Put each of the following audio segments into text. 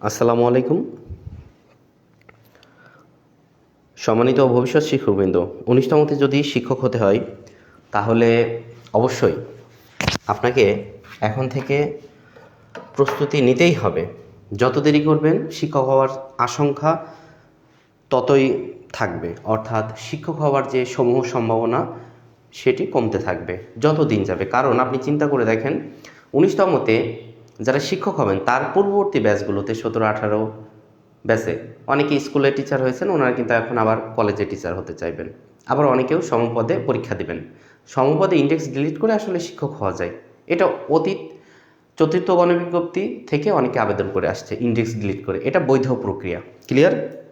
আসসালামু আলাইকুম। সম্মানিত ভবিষ্যৎ শিক্ষকবৃন্দ উনিশতমতে যদি শিক্ষক হতে হয়, তাহলে অবশ্যই আপনাকে এখন থেকে প্রস্তুতি নিতেই হবে। যত দেরি করবেন, শিক্ষক হওয়ার আশঙ্কা ততই থাকবে। অর্থাৎ শিক্ষক হওয়ার যে সমূহ সম্ভাবনা, সেটি কমতে থাকবে, যত দিন যাবে। কারণ আপনি চিন্তা করে দেখেন উনিশতমতে যারা শিক্ষক হবেন, তার পূর্ববর্তী ব্যাচগুলোতে সতেরো, আঠারো ব্যাচে অনেকে স্কুলে টিচার হয়েছেন, ওনারা কিন্তু এখন আবার কলেজে টিচার হতে চাইবেন। আবার অনেকেও সমপদে পরীক্ষা দিবেন। সমপদে ইন্ডেক্স ডিলিট করে আসলে শিক্ষক হওয়া যায়। এটা অতীত চতুর্থ গণবিজ্ঞপ্তি থেকে অনেকে আবেদন করে আসছে ইন্ডেক্স ডিলিট করে। এটা বৈধ প্রক্রিয়া। ক্লিয়ার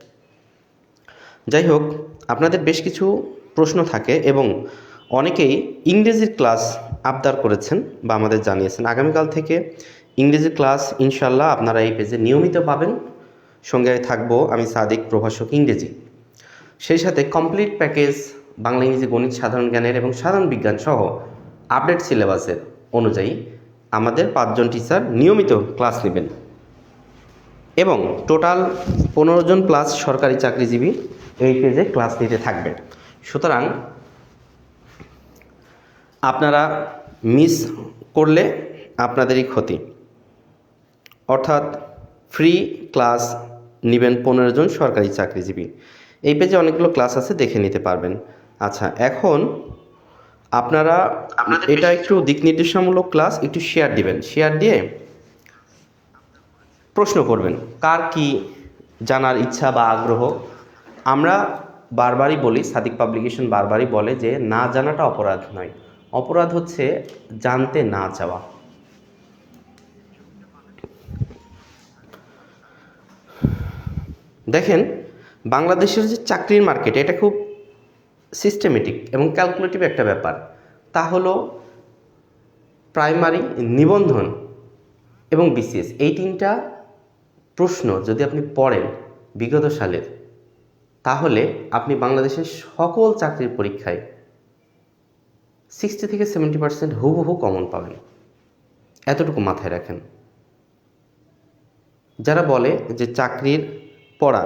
যাই হোক, আপনাদের বেশ কিছু প্রশ্ন থাকে এবং অনেকেই ইংরেজির ক্লাস আবদার করেছেন বা আমাদের জানিয়েছেন। আগামীকাল থেকে ইংরেজির ক্লাস ইনশাল্লাহ আপনারা এই পেজে নিয়মিত পাবেন। সঙ্গে থাকব আমি সাদিক প্রভাষক ইংরেজি। সেই সাথে কমপ্লিট প্যাকেজ বাংলা ইংরেজি, গণিত, সাধারণ জ্ঞানের এবং সাধারণ বিজ্ঞান সহ আপডেট সিলেবাসের অনুযায়ী আমাদের পাঁচজন টিচার নিয়মিত ক্লাস নেবেন। এবং টোটাল পনেরো জন প্লাস সরকারি চাকরিজীবী এই পেজে ক্লাস নিতে থাকবে। সুতরাং আপনারা মিস করলে আপনাদেরই ক্ষতি। অর্থাৎ ফ্রি ক্লাস নেবেন পনেরো জন সরকারি চাকরিজীবী। এই পেজে অনেকগুলো ক্লাস আছে দেখে নিতে পারবেন। আচ্ছা এখন আপনারা এটা একটু দিক নির্দেশনামূলক ক্লাস একটু শেয়ার দিবেন। শেয়ার দিয়ে প্রশ্ন করবেন কার কি জানার ইচ্ছা বা আগ্রহ? আমরা বারবারই বলি সাদিক পাবলিকেশন বারবারই বলে যে না জানাটা অপরাধ নয়। অপরাধ হচ্ছে জানতে না চাওয়া। দেখেন, বাংলাদেশের যে চাকরির মার্কেট এটা খুব সিস্টেমেটিক এবং ক্যালকুলেটিভ একটা ব্যাপার। তা হলো প্রাইমারি নিবন্ধন এবং বিসিএস এই তিনটা প্রশ্ন যদি আপনি পড়েন বিগত সালের, তাহলে আপনি বাংলাদেশের সকল চাকরির পরীক্ষায় সিক্সটি থেকে সেভেন্টি পার্সেন্ট হুবহু কমন পাবেন। এতটুকু মাথায় রাখেন। যারা বলে যে চাকরির পড়া।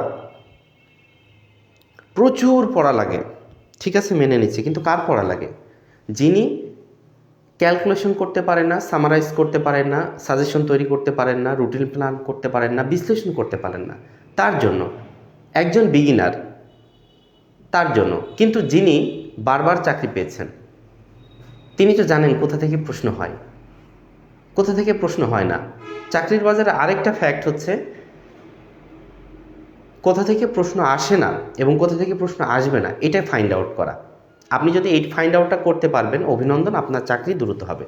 প্রচুর পড়া লাগে। ঠিক আছে, মেনে নিচ্ছি, কিন্তু কার পড়া লাগে? যিনি ক্যালকুলেশন করতে পারেন না সামারাইজ করতে পারেন না সাজেশন তৈরি করতে পারেন না রুটিন প্ল্যান করতে পারেন না, বিশ্লেষণ করতে পারেন না, তার জন্য, একজন বিগিনার তার জন্য, কিন্তু যিনি বারবার চাকরি পেয়েছেন, তিনি তো জানেন কোথা থেকে প্রশ্ন হয়। কোথা থেকে প্রশ্ন হয় না। চাকরির বাজারে আরেকটা ফ্যাক্ট হচ্ছে কোথা থেকে প্রশ্ন আসে না এবং কোথা থেকে প্রশ্ন আসবে না এটা ফাইন্ড আউট করা। আপনি যদি এই ফাইন্ড আউটটা করতে পারবেন, অভিনন্দন, আপনার চাকরি দ্রুত হবে।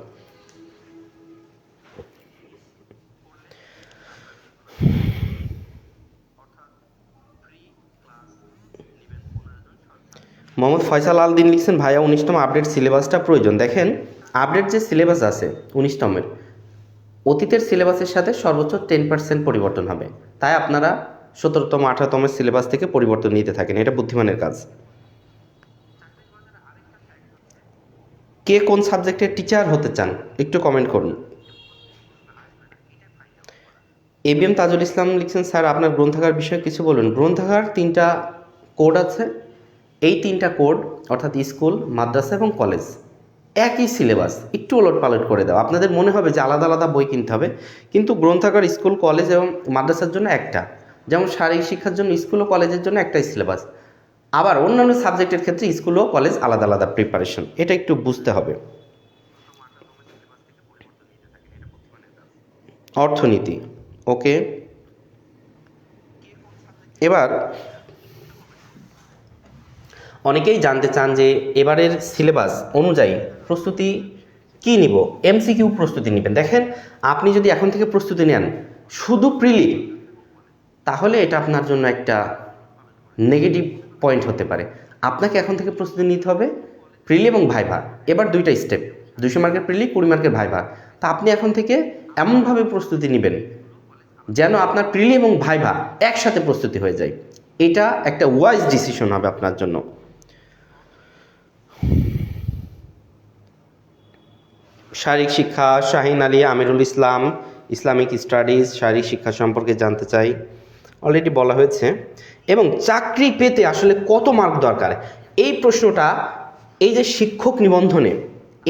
মোহাম্মদ ফয়সাল আল দিন লিখছেন, ভাইয়া, উনিশতম আপডেট সিলেবাসটা প্রয়োজন। দেখেন আপডেট যে সিলেবাস আছে, উনিশতমের, অতীতের সিলেবাসের সাথে সর্বোচ্চ টেন পার্সেন্ট পরিবর্তন হবে। তাই আপনারা সতেরোতম, আঠারোতম সিলেবাস থেকে পরিবর্তন নিতে থাকেন। এটা বুদ্ধিমানের কাজ। কে কোন সাবজেক্টের টিচার হতে চান? একটু কমেন্ট করুন। A B M Tajul Islam লিখছেন, স্যার, আপনার গ্রন্থাগার বিষয়ে কিছু বলুন। গ্রন্থাগার তিনটা কোড আছে। এই তিনটা কোড অর্থাৎ স্কুল, মাদ্রাসা এবং কলেজ, একই সিলেবাস একটু ওলট পালট করে দাও। আপনাদের মনে হবে যে আলাদা আলাদা বই কিনতে হবে। কিন্তু গ্রন্থাগার, স্কুল, কলেজ এবং মাদ্রাসার জন্য একটা। যেমন শারীরিক শিক্ষার জন্য স্কুল ও কলেজের জন্য একটাই সিলেবাস আবার অন্যান্য সাবজেক্টের ক্ষেত্রে স্কুল ও কলেজ আলাদা আলাদা প্রিপারেশন এটা একটু বুঝতে হবে। অর্থনীতি। ওকে এবার অনেকেই জানতে চান যে এবারের সিলেবাস অনুযায়ী প্রস্তুতি কি নিব? এমসিকিউ প্রস্তুতি নেবেন। দেখেন, আপনি যদি এখন থেকে প্রস্তুতি নেন, শুধু প্রিলি তাহলে এটা আপনার জন্য একটা নেগেটিভ পয়েন্ট হতে পারে। আপনাকে এখন থেকে প্রস্তুতি নিতে হবে প্রিলি এবং ভাইভা এবার দুইটা স্টেপ দুশো মার্কের প্রিলি কুড়ি মার্কের ভাইভা তা আপনি এখন থেকে এমনভাবে প্রস্তুতি নেবেন যেন আপনার প্রিলি এবং ভাইভা একসাথে প্রস্তুতি হয়ে যায়। এটা একটা ওয়াইজ ডিসিশন হবে আপনার জন্য। শারীরিক শিক্ষা, শাহিন আলী, আমিরুল ইসলাম, ইসলামিক স্টাডিজ, শারীরিক শিক্ষা সম্পর্কে জানতে চাই। অলরেডি বলা হয়েছে। এবং চাকরি পেতে আসলে কত মার্ক দরকার? এই প্রশ্নটা এই যে শিক্ষক নিবন্ধনে,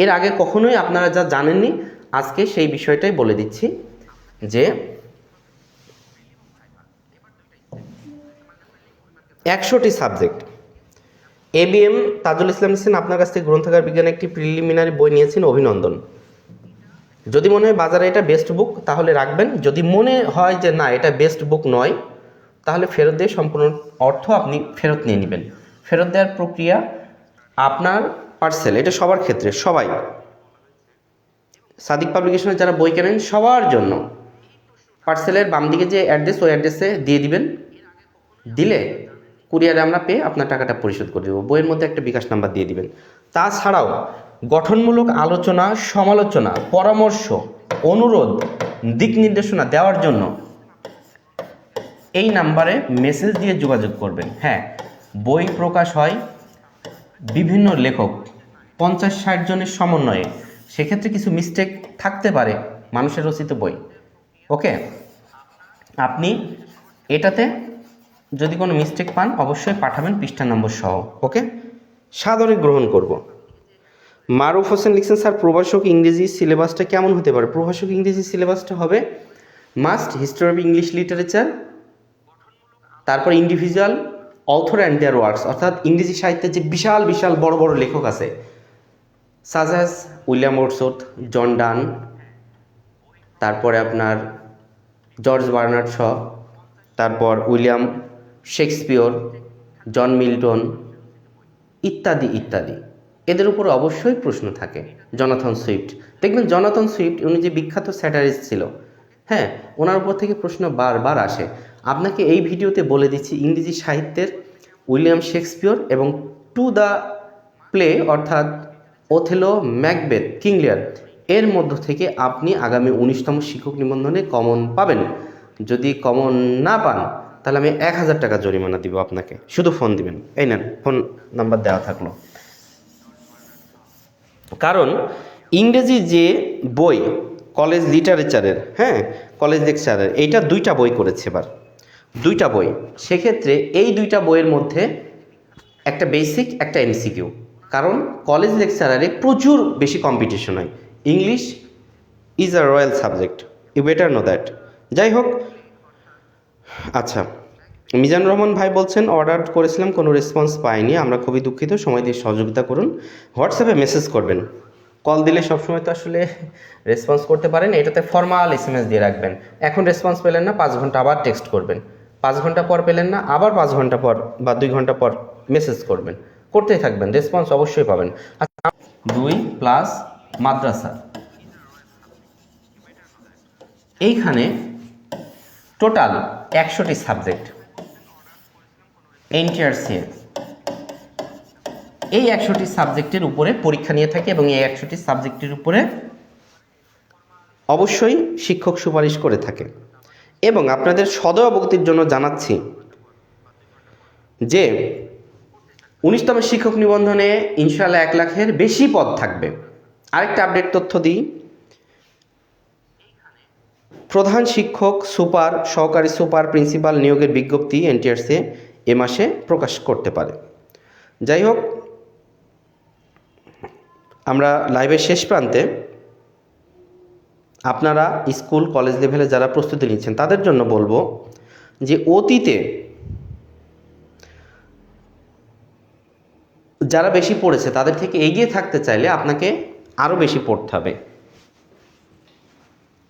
এর আগে কখনোই আপনারা যা জানেননি, আজকে সেই বিষয়টাই বলে দিচ্ছি যে একশোটি subject A B M Tajul Islam Hossain আপনার কাছ থেকে গ্রন্থাগার বিজ্ঞানে একটি প্রিলিমিনারি বই নিয়েছেন, অভিনন্দন। যদি মনে হয় বাজারে এটা বেস্ট বুক তাহলে রাখবেন। যদি মনে হয় যে না, এটা বেস্ট বুক নয় তাহলে ফেরত দিয়ে সম্পূর্ণ অর্থ আপনি ফেরত নিয়ে নেবেন। ফেরত দেওয়ার প্রক্রিয়া আপনার পার্সেল এটা সবার ক্ষেত্রে, সবাই। সাদিক পাবলিকেশনের যারা বই কেনেন, সবার জন্য। পার্সেলের বাম দিকে যে অ্যাড্রেস ওই অ্যাড্রেসে দিয়ে দিবেন। দিলে কুরিয়ারে আমরা পেয়ে আপনার টাকাটা পরিশোধ করে দেবো। বইয়ের মধ্যে একটা বিকাশ নাম্বার দিয়ে দিবেন। তাছাড়াও গঠনমূলক আলোচনা, সমালোচনা, পরামর্শ, অনুরোধ, দিক নির্দেশনা দেওয়ার জন্য এই নাম্বারে মেসেজ দিয়ে যোগাযোগ করবেন। হ্যাঁ বই প্রকাশ হয় বিভিন্ন লেখক, পঞ্চাশ ষাট জনের সমন্বয়ে। সেক্ষেত্রে কিছু মিস্টেক থাকতে পারে মানুষের রচিত বই। ওকে আপনি এটাতে যদি কোনো মিস্টেক পান, অবশ্যই পাঠাবেন পৃষ্ঠা নম্বর সহ। ওকে সাদরে গ্রহণ করব। মারুফ হোসেন লিখছেন, স্যার, প্রভাষক ইংরেজি সিলেবাসটা কেমন হতে পারে? প্রভাষক ইংরেজি সিলেবাসটা হবে must history of English literature তারপর individual author and their works অর্থাৎ ইংরেজি সাহিত্যের যে বিশাল বিশাল বড় বড় লেখক আছে, সাজাস, উইলিয়াম ওয়ার্ডসওয়ার্থ জন ডান, তারপরে আপনার জর্জ বার্নার্ড শ, তারপর উইলিয়াম শেক্সপিয়র, জন মিল্টন, ইত্যাদি ইত্যাদি। এদের উপর অবশ্যই প্রশ্ন থাকে, জনাথন সুইফট। দেখবেন জনাথন সুইফট, উনি যে বিখ্যাত স্যাটারিস্ট ছিল হ্যাঁ ওনার উপর থেকে প্রশ্ন বারবার আসে। আপনাকে এই ভিডিওতে বলে দিচ্ছি ইংরেজি সাহিত্যের উইলিয়াম শেক্সপিয়র এবং টু দ্য প্লে অর্থাৎ ওথেলো ম্যাকবেথ কিংলিয়ার। এর মধ্য থেকে আপনি আগামী উনিশতম শিক্ষক নিবন্ধনে কমন পাবেন। যদি কমন না পান, তাহলে আমি এক হাজার টাকা জরিমানা দিব আপনাকে। শুধু ফোন দিবেন। এই নেন, ফোন নাম্বার দেওয়া থাকল। কারণ ইংরেজি যে বই, কলেজ লিটারেচারের হ্যাঁ কলেজ লেকচারের, এইটা দুইটা বই করেছে এবার। দুইটা বই। সেক্ষেত্রে এই দুইটা বইয়ের মধ্যে একটা বেসিক একটা এমসিকিউ কারণ কলেজ লেকচারারে প্রচুর বেশি কম্পিটিশন হয়। English is a royal subject you better know that যাই হোক আচ্ছা মিজান রহমান ভাই বলছেন অর্ডার করেছিলাম, কোনো রেসপন্স পাইনি। আমরা খুবই দুঃখিত, সময় দিয়ে সহযোগিতা করুন। হোয়াটসঅ্যাপে মেসেজ করবেন। কল দিলে সবসময় তো আসলে রেসপন্স করতে পারেন। এটাতে ফর্মাল এস এম এস দিয়ে রাখবেন। এখন রেসপন্স পেলেন না, পাঁচ ঘণ্টা আবার টেক্সট করবেন। পাঁচ ঘণ্টা পর পেলেন না, আবার পাঁচ ঘণ্টা পর বা দুই ঘণ্টা পর মেসেজ করবেন। করতেই থাকবেন রেসপন্স অবশ্যই পাবেন। আচ্ছা দুই প্লাস মাদ্রাসা। এইখানে টোটাল একশোটি সাবজেক্ট এনটিআরসিএ এই একশোটি সাবজেক্টের উপরে পরীক্ষা নিয়ে থাকে এবং এই একশোটি সাবজেক্টের উপরে অবশ্যই শিক্ষক সুপারিশ করে থাকে। এবং আপনাদের সদয় অবগতির জন্য জানাচ্ছি যে উনিশতম শিক্ষক নিবন্ধনে ইনশাল্লাহ এক লাখের বেশি পদ থাকবে। আরেকটা আপডেট তথ্য দিই। প্রধান শিক্ষক, সুপার, সহকারী সুপার, প্রিন্সিপাল নিয়োগের বিজ্ঞপ্তি এনটিআরসি এ মাসে প্রকাশ করতে পারে। যাই হোক, আমরা লাইভের শেষ প্রান্তে আপনারা স্কুল, কলেজ লেভেলে যারা প্রস্তুতি নিচ্ছেন, তাদের জন্য বলব যে অতীতে যারা বেশি পড়েছে, তাদের থেকে এগিয়ে থাকতে চাইলে আপনাকে আরও বেশি পড়তে হবে।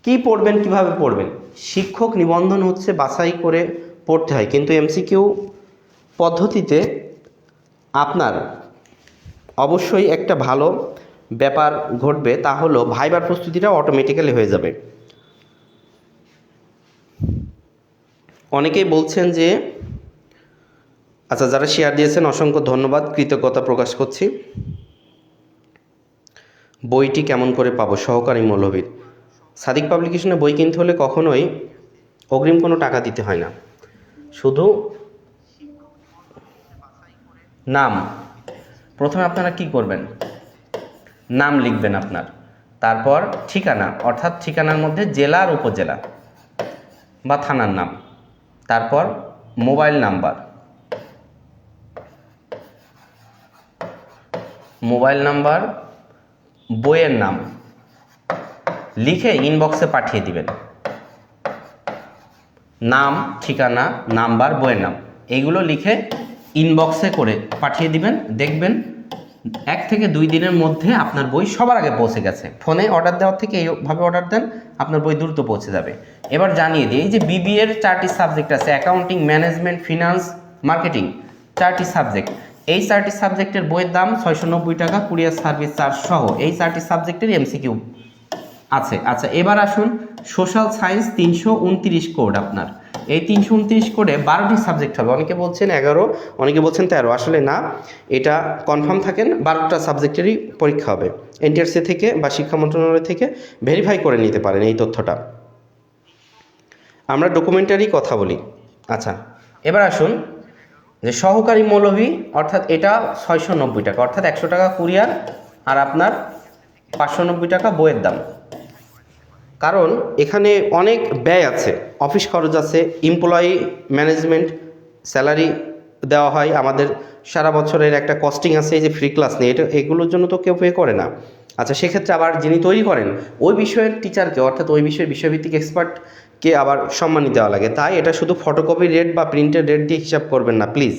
কি পড়বেন, কীভাবে পড়বেন? শিক্ষক নিবন্ধন হচ্ছে বাছাই করে পড়তে হয়। কিন্তু এমসিকিউ পদ্ধতিতে আপনার অবশ্যই একটা ভালো ব্যাপার ঘটবে, তা হলো ভাইবার প্রস্তুতিটা অটোমেটিক্যালি হয়ে যাবে। অনেকেই বলছেন যে আচ্ছা যারা শেয়ার দিয়েছেন, অসংখ্য ধন্যবাদ, কৃতজ্ঞতা প্রকাশ করছি। বইটি কেমন করে পাবো? সহকারী মৌলবীর। সাদিক পাবলিকেশনে বই কিনতে হলে কখনোই অগ্রিম কোনো টাকা দিতে হয় না। শুধু নাম। প্রথমে আপনারা কি করবেন? নাম লিখবেন আপনার। তারপর ঠিকানা, অর্থাৎ ঠিকানার মধ্যে জেলা আর উপজেলা বা থানার নাম। তারপর মোবাইল নাম্বার। মোবাইল নাম্বার, বইয়ের নাম। লিখে ইনবক্সে পাঠিয়ে দিবেন। নাম, ঠিকানা, নাম্বার, বইয়ের নাম। এইগুলো লিখে ইনবক্সে করে পাঠিয়ে দিবেন, দেখবেন এক থেকে দুই দিনের মধ্যে আপনার বই সবার আগে পৌঁছে গেছে। ফোনে অর্ডার দেওয়ার থেকে এইভাবে অর্ডার দেন, আপনার বই দ্রুত পৌঁছে যাবে। এবার জানিয়ে দিই, এই যে বিবি এর চারটি সাবজেক্ট আছে অ্যাকাউন্টিং ম্যানেজমেন্ট ফিনান্স মার্কেটিং চারটি সাবজেক্ট এই চারটি সাবজেক্টের বইয়ের দাম ছয়শো নব্বই টাকা কুরিয়ার সার্ভিস চার্জ সহ এই চারটি সাবজেক্টের এমসিকিউ আছে। আচ্ছা এবার আসুন সোশ্যাল সায়েন্স তিনশো উনত্রিশ কোড আপনার। এই তিনশো উনত্রিশ কোডে বারোটি সাবজেক্ট হবে। অনেকে বলছেন এগারো, অনেকে বলছেন তেরো। আসলে না, এটা কনফার্ম থাকেন, বারোটা সাবজেক্টেরই পরীক্ষা হবে। এনটিআরসি থেকে বা শিক্ষা মন্ত্রণালয় থেকে ভেরিফাই করে নিতে পারেন এই তথ্যটা। আমরা ডকুমেন্টারি কথা বলি। আচ্ছা এবার আসুন যে সহকারী মৌলভী, অর্থাৎ এটা ছয়শো নব্বই টাকা, অর্থাৎ একশো টাকা কুরিয়ার আর আপনার পাঁচশো নব্বই টাকা বইয়ের দাম। কারণ এখানে অনেক ব্যয় আছে, অফিস খরচ আছে এমপ্লয়ি ম্যানেজমেন্ট স্যালারি দেওয়া হয়, আমাদের সারা বছরের একটা কস্টিং আছে, এই যে ফ্রি ক্লাস নেই এটা এগুলোর জন্য তো কেউ পে করে না। আচ্ছা সেক্ষেত্রে আবার যিনি তৈরি করেন, ওই বিষয়ের টিচারকে অর্থাৎ ওই বিষয়ের বিষয়ভিত্তিক এক্সপার্টকে আবার সম্মানী দেওয়া লাগে। তাই এটা শুধু ফটোকপি রেট বা প্রিন্টের রেট দিয়ে হিসাব করবেন না প্লিজ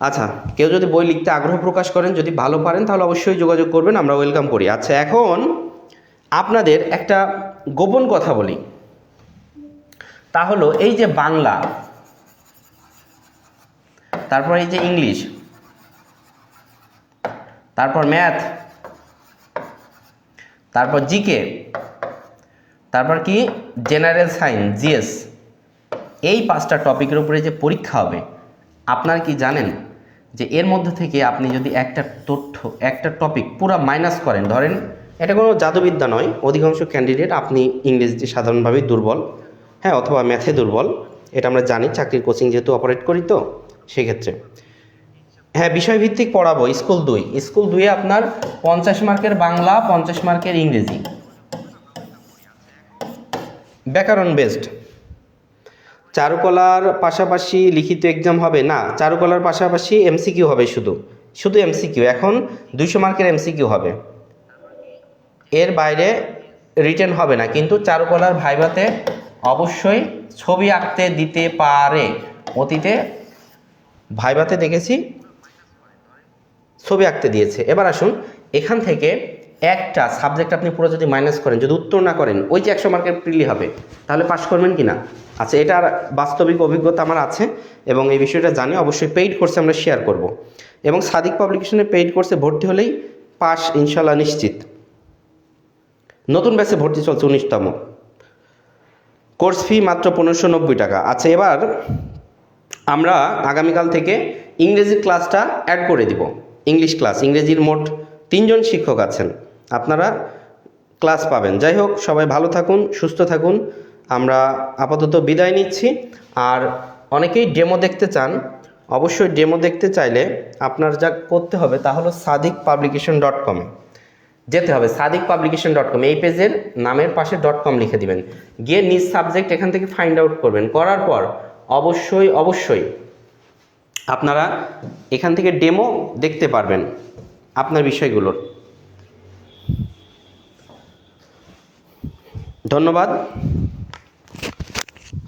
আচ্ছা কেউ যদি বই লিখতে আগ্রহ প্রকাশ করেন, যদি ভালো পারেন, তাহলে অবশ্যই যোগাযোগ করবেন, আমরা ওয়েলকাম করি। আচ্ছা এখন আপনাদের একটা গোপন কথা বলি। তা হলো এই যে বাংলা, তারপর এই যে ইংলিশ, তারপর ম্যাথ, তারপর জিকে, তারপর কি জেনারেল সায়েন্স জিএস, এই পাঁচটা টপিকের উপরে যে পরীক্ষা হবে, আপনার কি জানেন যে এর মধ্যে থেকে আপনি যদি একটা তথ্য, একটা টপিক পুরো মাইনাস করেন, ধরেন এটা কোনো জাদুবিদ্যা নয়। অধিকাংশ ক্যান্ডিডেট আপনি ইংরেজিতে সাধারণভাবেই দুর্বল হ্যাঁ অথবা ম্যাথে দুর্বল। এটা আমরা জানি, চাকরির কোচিং যেহেতু অপারেট করি তো, সেক্ষেত্রে। হ্যাঁ বিষয়ভিত্তিক পড়াবো স্কুল দুই। স্কুল দুইয়ে আপনার পঞ্চাশ মার্কের বাংলা, পঞ্চাশ মার্কের ইংরেজি। ব্যাকরণ বেসড চারুকলার পাশাপাশি লিখিত এক্সাম হবে? না, চারুকলার পাশাপাশি এমসিকিউ হবে শুধু। শুধু এমসিকিউ এখন দুইশো মার্কের এমসিকিউ হবে। এর বাইরে রিটেন হবে না। কিন্তু চারুকলার ভাইভাতে অবশ্যই ছবি আঁকতে দিতে পারে। অতীতে ভাইভাতে দেখেছি, ছবি আঁকতে দিয়েছে। এবার আসুন, এখান থেকে একটা সাবজেক্ট আপনি পুরো যদি মাইনাস করেন, যদি উত্তর না করেন, ওই যে একশো মার্কের প্রিলি হবে, তাহলে পাস করবেন কি না আচ্ছা এটার বাস্তবিক অভিজ্ঞতা আমার আছে এবং এই বিষয়টা জানি, অবশ্যই পেইড কোর্সে আমরা শেয়ার করব। এবং সাদিক পাবলিকেশনের পেইড কোর্সে ভর্তি হলেই পাস ইনশাল্লাহ নিশ্চিত। নতুন ব্যাচে ভর্তি চলছে উনিশতম। কোর্স ফি মাত্র পনেরোশো নব্বই টাকা। আচ্ছা এবার আমরা আগামীকাল থেকে ইংরেজির ক্লাসটা অ্যাড করে দিব। ইংলিশ ক্লাস, ইংরেজির মোট তিনজন শিক্ষক আছেন। আপনারা ক্লাস পাবেন। যাই হোক, সবাই ভালো থাকুন, সুস্থ থাকুন। আমরা আপাতত বিদায় নিচ্ছি। আর অনেকেই ডেমো দেখতে চান, অবশ্যই ডেমো দেখতে চাইলে আপনার যা করতে হবে তা হলো সাদিক পাবলিকেশন ডট কমে। যেতে হবে। সাদিক পাবলিকেশন ডট কম এই পেজের নামের পাশে ডট কম লিখে দিবেন। গিয়ে নিজ সাবজেক্ট এখান থেকে ফাইন্ড আউট করবেন। করার পর অবশ্যই অবশ্যই আপনারা এখান থেকে ডেমো দেখতে পারবেন আপনার বিষয়গুলোর ধন্যবাদ।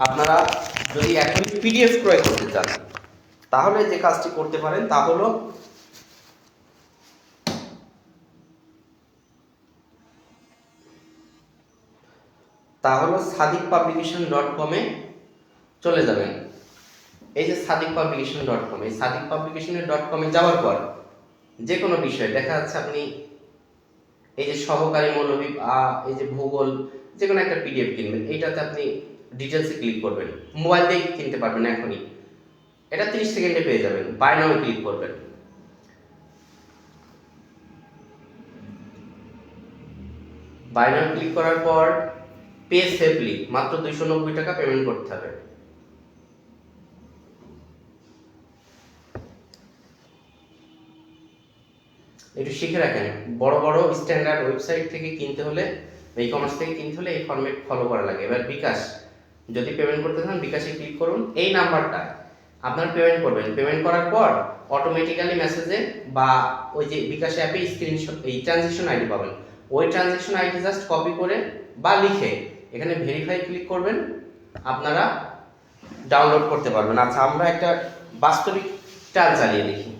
আপনারা যদি এখনই পিডিএফ ক্রয় করতে চান, তাহলে যে কাজটি করতে পারেন তা হলো তা হলো সাদিক পাবলিকেশন ডট কমে চলে যাবেন। এই যে সাদিক পাবলিকেশন ডট কম এই সাদিক পাবলিকেশনের ডট কমে যাওয়ার পর যে কোনো বিষয় দেখা যাচ্ছে আপনি এই যে সহকারী মৌলবী এই যে ভূগোল যে কোনো একটা পিডিএফ কিনবেন, এইটাতে আপনি ডিটেলসে ক্লিক করবেন। মোবাইল দিয়ে কিনতে পারবেন এখনই। এটা তিরিশ সেকেন্ডে পেয়ে যাবেন। বাই নামে ক্লিক করবেন। বাই নামে ক্লিক করার পর পে সেফলি মাত্র দুইশো নব্বই টাকা পেমেন্ট করতে হবে। একটু শিখে রাখেন, বড় বড় স্ট্যান্ডার্ড ওয়েবসাইট থেকে কিনতে হলে ই কমার্স থেকে কিনতে হলে এই ফর্মেট ফলো করা লাগে। এবার বিকাশ, যদি পেমেন্ট করতে চান, বিকাশে ক্লিক করুন, এই নাম্বারটা। আপনার পেমেন্ট করবেন। পেমেন্ট করার পর অটোমেটিক্যালি মেসেজে বা ওই যে বিকাশ অ্যাপে স্ক্রিনশট এই ট্রানজেকশন আইডি পাবেন। ওই ট্রানজেকশন আইডি জাস্ট কপি করে বা লিখে এখানে ভেরিফাই ক্লিক করবেন, আপনারা ডাউনলোড করতে পারবেন। আচ্ছা আমরা একটা বাস্তবিক চাল চালিয়ে দেখি।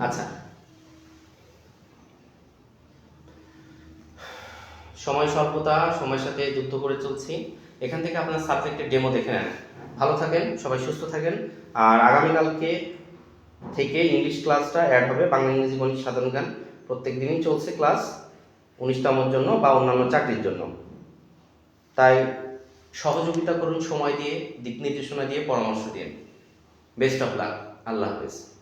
আচ্ছা। সময় স্বল্পতা, সময়ের সাথে যুদ্ধ করে চলছি। এখান থেকে আপনার সাবজেক্টের ডেমো দেখে নেন। ভালো থাকেন, সবাই সুস্থ থাকেন। আর আগামীকালকে থেকে ইংলিশ ক্লাসটা অ্যাড হবে, বাংলা ইংরেজি গণিত সাধারণ জ্ঞান। প্রত্যেক দিনই চলছে ক্লাস উনিশতমর জন্য বা অন্যান্য চাকরির জন্য। তাই সহযোগিতা করুন সময় দিয়ে, দিক নির্দেশনা দিয়ে, পরামর্শ দিয়ে। বেস্ট অফ লাক আল্লাহ হাফেজ।